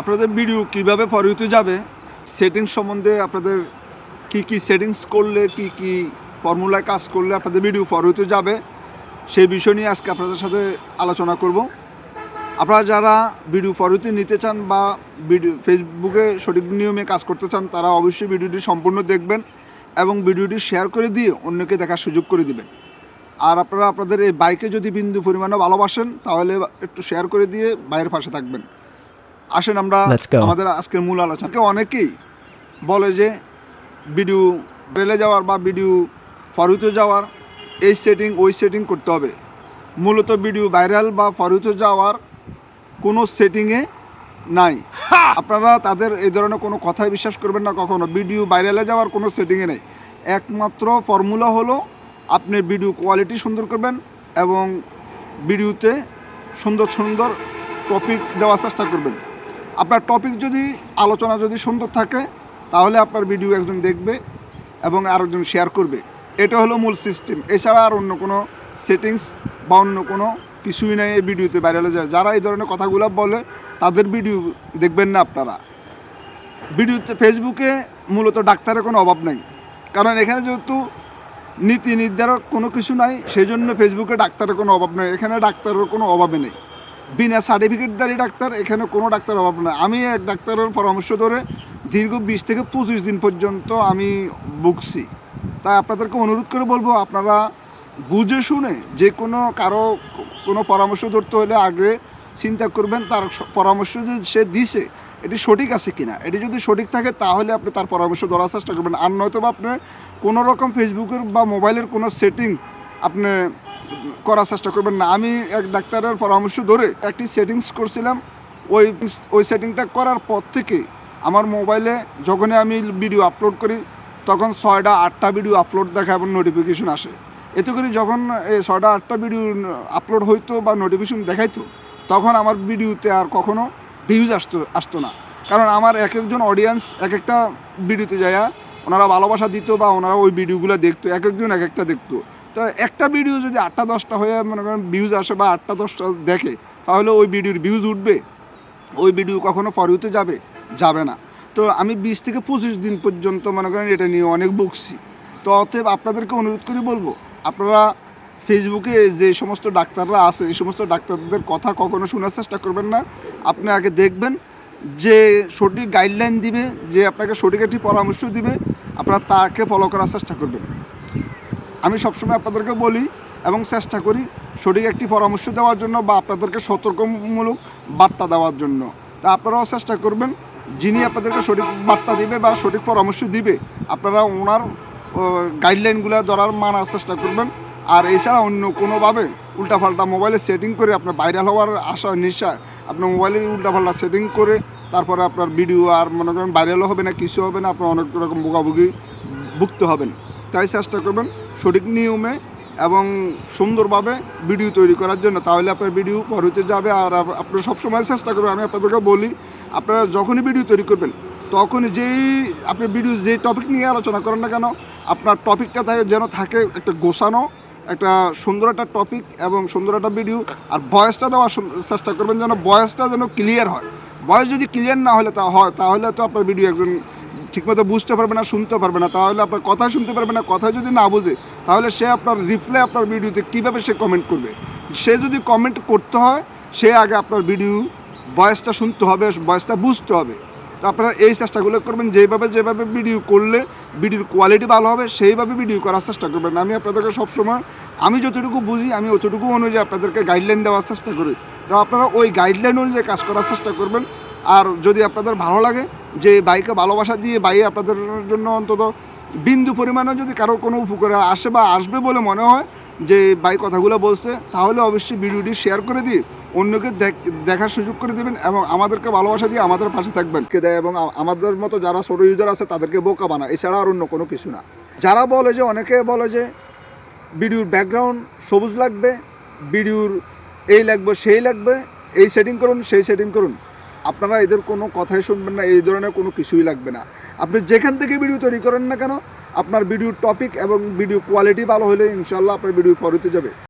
আপনাদের ভিডিও কীভাবে ফরইউতে যাবে? সেটিংস সম্বন্ধে আপনাদের কি কি সেটিংস করলে, কি কি ফর্মুলায় কাজ করলে আপনাদের ভিডিও ফরইউতে যাবে, সেই বিষয় নিয়ে আজকে আপনাদের সাথে আলোচনা করব। আপনারা যারা ভিডিও ফরইউতে নিতে চান বা ভিডিও ফেসবুকে সঠিক নিয়মে কাজ করতে চান, তারা অবশ্যই ভিডিওটি সম্পূর্ণ দেখবেন এবং ভিডিওটি শেয়ার করে দিয়ে অন্যকে দেখার সুযোগ করে দিবেন। আর আপনারা আপনাদের এই বাইকে যদি বিন্দু পরিমাণে ভালোবাসেন, তাহলে একটু শেয়ার করে দিয়ে বাইরের পাশে থাকবেন। আসেন আমরা আমাদের আজকের মূল আলোচনা অনেকেই বলে যে ভিডিও রেলে যাওয়ার বা ভিডিও ফরুতে যাওয়ার এই সেটিং ওই সেটিং করতে হবে। মূলত ভিডিও ভাইরাল বা ফরুতে যাওয়ার কোনো সেটিংয়ে নাই। আপনারা তাদের এই ধরনের কোনো কথাই বিশ্বাস করবেন না কখনো। ভিডিও ভাইরালে যাওয়ার কোনো সেটিংয়ে নেই। একমাত্র ফর্মুলা হলো আপনি ভিডিও কোয়ালিটি সুন্দর করবেন এবং ভিডিওতে সুন্দর সুন্দর টপিক দেওয়ার চেষ্টা করবেন। আপনার টপিক যদি, আলোচনা যদি সুন্দর থাকে, তাহলে আপনার ভিডিও একজন দেখবে এবং আরেকজন শেয়ার করবে। এটা হলো মূল সিস্টেম এছাড়া আর অন্য কোনো সেটিংস বা অন্য কোনো কিছুই নেই এই ভিডিওতে ভাইরালে যায়। যারা এই ধরনের কথাগুলো বলে, তাদের ভিডিও দেখবেন না আপনারা। ভিডিওতে ফেসবুকে মূলত ডাক্তারের কোনো অভাব নেই। কারণ এখানে যেহেতু নীতি নির্ধারক কোনো কিছু নাই সেই জন্য ফেসবুকে ডাক্তারের কোনো অভাব নেই। এখানে ডাক্তারের কোনো অভাবে নেই। বিনা সার্টিফিকেটদারি ডাক্তার, এখানে কোনো ডাক্তার অভাব নেই। আমি এক ডাক্তারের পরামর্শ ধরে দীর্ঘ বিশ থেকে পঁচিশ দিন পর্যন্ত আমি ভুগছি। তাই আপনাদেরকে অনুরোধ করে বলব, আপনারা বুঝে শুনে যে কোনো কারও কোনো পরামর্শ ধরতে হলে আগে চিন্তা করবেন, তার পরামর্শ যে সে দিছে, এটি সঠিক আছে কিনা? এটি যদি সঠিক থাকে, তাহলে আপনি তার পরামর্শ ধরার চেষ্টা করবেন। আর নয়তো বা আপনি কোনো রকম ফেসবুকের বা মোবাইলের কোনো সেটিং আপনি করার চেষ্টা করবেন না। আমি এক ডাক্তারের পরামর্শ ধরে একটি সেটিংস করছিলাম। ওই ওই সেটিংটা করার পর থেকে আমার মোবাইলে যখনই আমি ভিডিও আপলোড করি, তখন ছয়টা, আটটা ভিডিও আপলোড দেখা এবং নোটিফিকেশন আসে। এতে করে যখন এই ছয়টা, আটটা ভিডিও আপলোড হইতো বা নোটিফিকেশন দেখাইতো, তখন আমার ভিডিওতে আর কখনো ভিউজ আসতো আসতো না। কারণ আমার এক একজন অডিয়েন্স এক একটা ভিডিওতে যায় ওনারা ভালোবাসা দিত বা ওনারা ওই ভিডিওগুলো দেখতো, এক একজন এক একটা দেখতো। তো একটা ভিডিও যদি আটটা, দশটা হয়ে মনে করেন ভিউজ আসে বা আটটা, দশটা দেখে, তাহলে ওই ভিডিওর ভিউজ উঠবে। ওই ভিডিও কখনো ফরিউতে যাবে যাবে না। তো আমি বিশ থেকে পঁচিশ দিন পর্যন্ত মনে করেন এটা নিয়ে অনেক বকছি তো অতএব আপনাদেরকে অনুরোধ করে বলব, আপনারা ফেসবুকে যে সমস্ত ডাক্তাররা আছে, এই সমস্ত ডাক্তারদের কথা কখনো শোনার চেষ্টা করবেন না। আপনি আগে দেখবেন যে সঠিক গাইডলাইন দিবে, যে আপনাকে সঠিক একটি পরামর্শ দিবে, আপনারা তাকে ফলো করার চেষ্টা করবেন। আমি সবসময় আপনাদেরকে বলি এবং চেষ্টা করি সঠিক একটি পরামর্শ দেওয়ার জন্য বা আপনাদেরকে সতর্কমূলক বার্তা দেওয়ার জন্য। তা আপনারাও চেষ্টা করবেন, যিনি আপনাদেরকে সঠিক বার্তা দিবে বা সঠিক পরামর্শ দিবে, আপনারা ওনার গাইডলাইনগুলো ধরার মানার চেষ্টা করবেন। আর এছাড়া অন্য কোনোভাবে উল্টাপাল্টা মোবাইলে সেটিং করে আপনার ভাইরাল হওয়ার আশা নিশায় আপনার মোবাইলে উল্টাপাল্টা সেটিং করে তারপরে আপনার ভিডিও আর মনে করেন ভাইরালও হবে না, কিছু হবে না, আপনার অনেক রকম ভোগাভুগি ভুগতে হবেন। তাই চেষ্টা করবেন সঠিক নিয়মে এবং সুন্দরভাবে ভিডিও তৈরি করার জন্য। তাহলে আপনার ভিডিও পরতে যাবে আর আপ- আপনারা সবসময় চেষ্টা করবেন, আমি আপনাদেরকে বলি, আপনারা যখনই ভিডিও তৈরি করবেন তখন যেই, আপনি ভিডিও যে টপিক নিয়ে আলোচনা করেন না কেন, আপনার টপিকটা থাকে, যেন থাকে একটা গোছানো, একটা সুন্দর একটা টপিক এবং সুন্দর একটা ভিডিও আর ভয়েসটা দেওয়ার চেষ্টা করবেন যেন ভয়েসটা যেন ক্লিয়ার হয়। ভয়েস যদি ক্লিয়ার না হলে তা হয়, তাহলে তো আপনার ভিডিও একজন ঠিকমতো বুঝতে পারবে না, শুনতে পারবে না। তাহলে আপনার কথা শুনতে পারবে না, কথা যদি না বোঝে, তাহলে সে আপনার রিপ্লাই আপনার ভিডিওতে কীভাবে সে কমেন্ট করবে? সে যদি কমেন্ট করতে হয়, সে আগে আপনার ভিডিও ভয়েসটা শুনতে হবে বয়সটা বুঝতে হবে। তো আপনারা এই চেষ্টাগুলো করবেন, যেভাবে যেভাবে ভিডিও করলে ভিডিওর কোয়ালিটি ভালো হবে, সেইভাবে ভিডিও করার চেষ্টা করবেন। আমি আপনাদেরকে সবসময়, আমি যতটুকু বুঝি, আমি অতটুকু অনুযায়ী আপনাদেরকে গাইডলাইন দেওয়ার চেষ্টা করি। তো আপনারা ওই গাইডলাইন অনুযায়ী কাজ করার চেষ্টা করবেন। আর যদি আপনাদের ভালো লাগে যে বাইকে ভালোবাসা দিয়ে বাইকে আপনাদের জন্য অন্তত বিন্দু পরিমাণে যদি কারও কোনো উপকারে আসে বা আসবে বলে মনে হয় যে বাই কথাগুলো বলছে, তাহলে অবশ্যই ভিডিওটি শেয়ার করে দিয়ে অন্যকে দেখ- দেখার সুযোগ করে দেবেন এবং আমাদেরকে ভালোবাসা দিয়ে আমাদের পাশে থাকবেন। কে দেয় এবং আমাদের মতো যারা ছোটো ইউজার আছে, তাদেরকে বোকা বানা, এছাড়া আর অন্য কোনো কিছু না। যারা বলে যে, অনেকে বলে যে, ভিডিওর ব্যাকগ্রাউন্ড সবুজ লাগবে, ভিডিওর এই লাগবে, সেই লাগবে, এই সেটিং করুন, সেই সেটিং করুন। আপনারা এদের কোনো কথাই শুনবেন না, এই ধরনের কোনো কিছুই লাগবে না। আপনি যেখান থেকে ভিডিও তৈরি করেন না কেন, আপনার ভিডিও টপিক এবং ভিডিও কোয়ালিটি ভালো হলে ইনশাল্লাহ আপনার ভিডিও পরিতে যাবে।